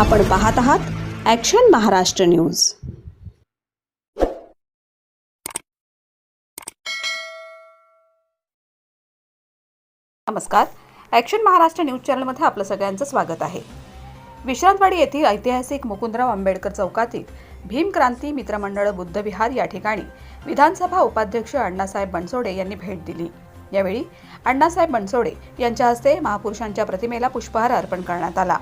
आपण पाहत आहात ॲक्शन महाराष्ट्र न्यूज नमस्कार. ॲक्शन महाराष्ट्र न्यूज चॅनलमध्ये आपलं सगळ्यांचं स्वागत आहे. विश्रांतवाडी येथील ऐतिहासिक मुकुंदराव आंबेडकर चौकातील भीम क्रांती मित्रमंडळ बुद्धविहार या ठिकाणी विधानसभा उपाध्यक्ष अण्णासाहेब बनसोडे यांनी भेट दिली. यावेळी अण्णासाहेब बनसोडे यांच्या हस्ते महापुरुषांच्या प्रतिमेला पुष्पहार अर्पण करण्यात आला.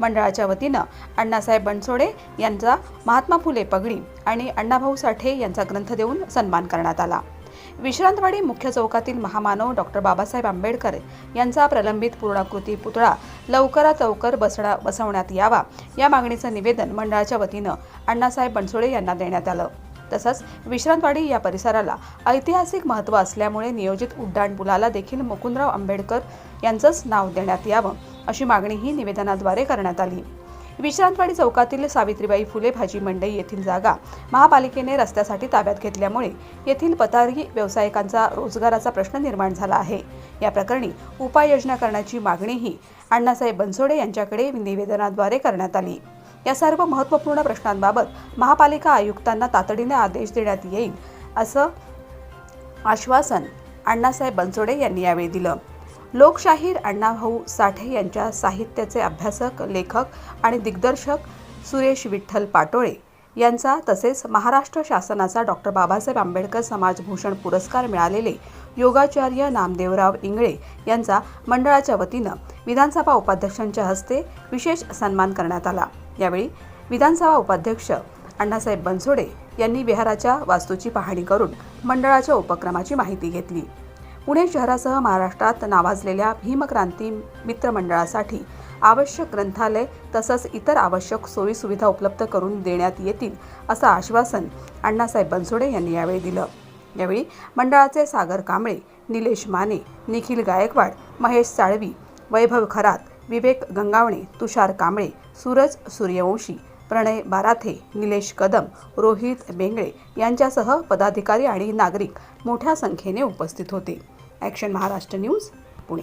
मंडळाच्या वतीनं अण्णासाहेब बनसोडे यांचा महात्मा फुले पगडी आणि अण्णाभाऊ साठे यांचा ग्रंथ देऊन सन्मान करण्यात आला. विश्रांतवाडी मुख्य चौकातील महामानव डॉक्टर बाबासाहेब आंबेडकर यांचा प्रलंबित पूर्णाकृती पुतळा लवकरात लवकर बसणा बसवण्यात यावा या मागणीचं निवेदन मंडळाच्या वतीनं अण्णासाहेब बनसोडे यांना देण्यात आलं. तसंच विश्रांतवाडी या परिसराला ऐतिहासिक महत्त्व असल्यामुळे नियोजित उड्डाणपुलाला देखील मुकुंदराव आंबेडकर यांचंच नाव देण्यात यावं अशी मागणीही निवेदनाद्वारे करण्यात आली. विश्रांतवाडी चौकातील सावित्रीबाई फुले भाजी मंडई येथील जागा महापालिकेने रस्त्यासाठी ताब्यात घेतल्यामुळे येथील पतारी व्यावसायिकांचा रोजगाराचा प्रश्न निर्माण झाला आहे. या प्रकरणी उपाययोजना करण्याची मागणीही अण्णासाहेब बनसोडे यांच्याकडे निवेदनाद्वारे करण्यात आली. या सर्व महत्त्वपूर्ण प्रश्नांबाबत महापालिका आयुक्तांना तातडीने आदेश देण्यात येईल असं आश्वासन अण्णासाहेब बनसोडे यांनी यावेळी दिलं. लोकशाहीर अण्णाभाऊ साठे यांच्या साहित्याचे अभ्यासक लेखक आणि दिग्दर्शक सुरेश विठ्ठल पाटोळे यांचा तसेच महाराष्ट्र शासनाचा डॉक्टर बाबासाहेब आंबेडकर समाजभूषण पुरस्कार मिळालेले योगाचार्य नामदेवराव इंगळे यांचा मंडळाच्या वतीनं विधानसभा उपाध्यक्षांच्या हस्ते विशेष सन्मान करण्यात आला. यावेळी विधानसभा उपाध्यक्ष अण्णासाहेब बनसोडे यांनी विहाराच्या वास्तूची पाहणी करून मंडळाच्या उपक्रमाची माहिती घेतली. पुणे शहरासह महाराष्ट्रात नावाजलेल्या भीमक्रांती मित्र मंडळासाठी आवश्यक ग्रंथालय तसंच इतर आवश्यक सोयीसुविधा उपलब्ध करून देण्यात येतील असं आश्वासन अण्णासाहेब बनसोडे यांनी यावेळी दिलं. यावेळी मंडळाचे सागर कांबळे निलेश माने निखिल गायकवाड महेश साळवी वैभव खरात विवेक गंगावणे तुषार कांबळे सूरज सूर्यवंशी प्रणय बाराथे निलेश कदम रोहित बेंगळे यांच्यासह पदाधिकारी आणि नागरिक मोठ्या संख्येने उपस्थित होते. Action Maharashtra news Pune